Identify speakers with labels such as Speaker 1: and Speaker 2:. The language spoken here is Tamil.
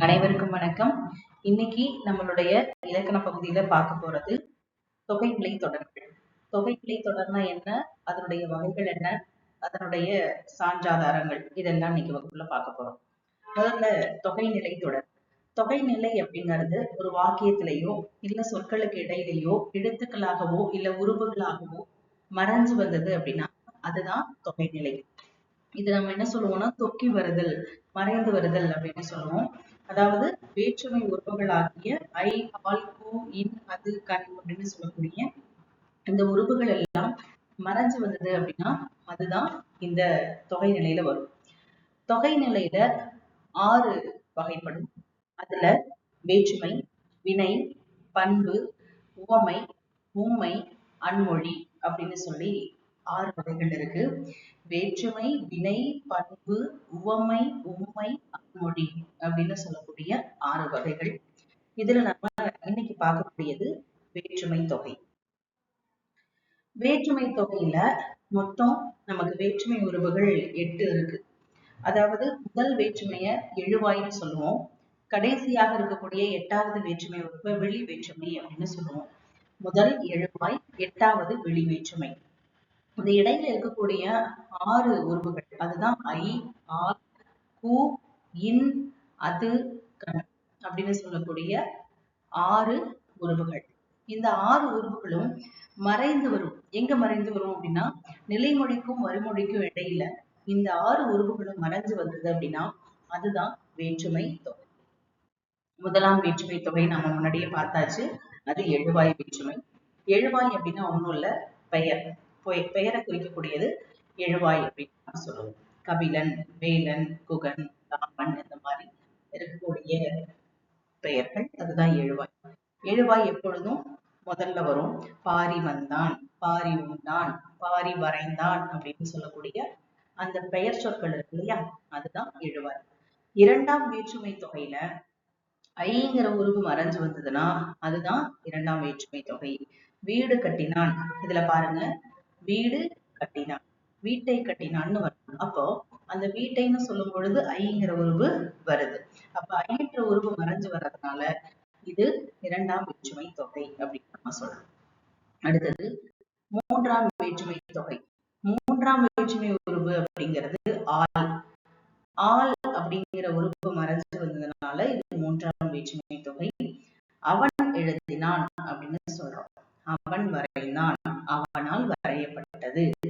Speaker 1: அனைவருக்கும் வணக்கம். இன்னைக்கு நம்மளுடைய இலக்கண பகுதியில பார்க்க போறது தொகைப்பிழை தொடர்கள் தொகைப்பிழை தொடர்னா என்ன? அதனுடைய வகைகள் என்ன? அதனுடைய சான்றாதாரங்கள். இதெல்லாம் இன்னைக்கு வகுப்புல பார்க்க போறோம். முதல்ல தொகைநிலை தொடர் தொகைநிலை அப்படிங்கிறது ஒரு வாக்கியத்திலேயோ இல்ல சொற்களுக்கு இடையிலேயோ எழுத்துக்களாகவோ இல்ல உருவுகளாகவோ மறைஞ்சு வந்தது அப்படின்னா அதுதான் தொகைநிலை. இது நம்ம என்ன சொல்லுவோம்னா தொக்கி வருதல் மறைந்து வருதல் அப்படின்னு சொல்லுவோம். அதாவது வேற்றுமை உறுப்புகளாகிய ஐ ஆல் கோ இன் அது கண் அப்படின்னு சொல்லக்கூடிய இந்த உறுப்புகள் எல்லாம் மறைஞ்சு வந்தது அப்படின்னா அதுதான் இந்த தொகை நிலையில வரும். தொகை நிலையில ஆறு வகைப்படும். அதுல வேற்றுமை வினை பண்பு உவமை ஊமை அன்மொழி அப்படின்னு சொல்லி ஆறு வகைகள் இருக்கு. வேற்றுமை வினை பண்பு உவமை உண்மை மொழி அப்படின்னு சொல்லக்கூடிய ஆறு வகைகள். இதுல நம்ம இன்னைக்கு பார்க்கக்கூடியது வேற்றுமை தொகை. வேற்றுமை தொகையில மொத்தம் நமக்கு வேற்றுமை உறவுகள் எட்டு இருக்கு. அதாவது முதல் வேற்றுமைய எழுவாயின்னு சொல்லுவோம். கடைசியாக இருக்கக்கூடிய எட்டாவது வேற்றுமை உறுப்பு வெளி வேற்றுமை அப்படின்னு சொல்லுவோம். முதல் எழுவாய் எட்டாவது வெளி வேற்றுமை. இந்த இடையில இருக்கக்கூடிய ஆறு உறுப்புகள். அதுதான் ஐ ஆ கூ இன் அது கண் அப்படின்னு சொல்லக்கூடிய ஆறு உறுப்புகள். இந்த ஆறு உறுப்புகளும் மறைந்து வரும். எங்க மறைந்து வரும் அப்படின்னா நிலைமொழிக்கும் வறுமொழிக்கும் இடையில இந்த ஆறு உறுப்புகளும் மறைஞ்சு வந்தது அப்படின்னா அதுதான் வேற்றுமை தொகை. முதலாம் வேற்றுமை தொகை நம்ம முன்னாடியே பார்த்தாச்சு. அது எழுவாய் வேற்றுமை. எழுவாய் அப்படின்னா ஒண்ணும் இல்ல பெயர். பெயரை குறிக்கக்கூடியது எழுவாய் அப்படின்னு சொல்லுவோம். கபிலன் வேலன் குகன் ராமன் இந்த மாதிரி இருக்கக்கூடிய பெயர்கள். அதுதான் எழுவாய். எழுவாய் எப்பொழுதும் முதல்ல வரும். பாரி வந்தான் பாரி உண்டான் பாரி வரைந்தான் அப்படின்னு சொல்லக்கூடிய அந்த பெயர் சொற்கள் இருக்கு இல்லையா? அதுதான் எழுவாய். இரண்டாம் வேற்றுமை தொகையில ஐங்கிற உருவு மறைஞ்சு வந்ததுன்னா அதுதான் இரண்டாம் வேற்றுமை தொகை. வீடு கட்டினான். இதுல பாருங்க. வீடு கட்டினான். வீட்டை கட்டினான்னு வரும் அப்போ அந்த வீட்டைன்னு சொல்லும் பொழுது ஐங்கிற உருவு வருது. அப்ப ஐயற்ற உருவு மறைஞ்சு வர்றதுனால இது இரண்டாம் வேற்றுமை தொகை அப்படின்னு நம்ம சொல்லலாம். அடுத்தது மூன்றாம் வேற்றுமை தொகை. மூன்றாம் வேற்றுமை உருவு அப்படிங்கிறது ஆள். ஆள் அப்படிங்கிற உறுப்பு மறைஞ்சு வந்ததுனால இது மூன்றாம் வேற்றுமை தொகை. அவன் எழுதினான் அப்படின்னு சொல்றோம். அவன் வரை கிடையாது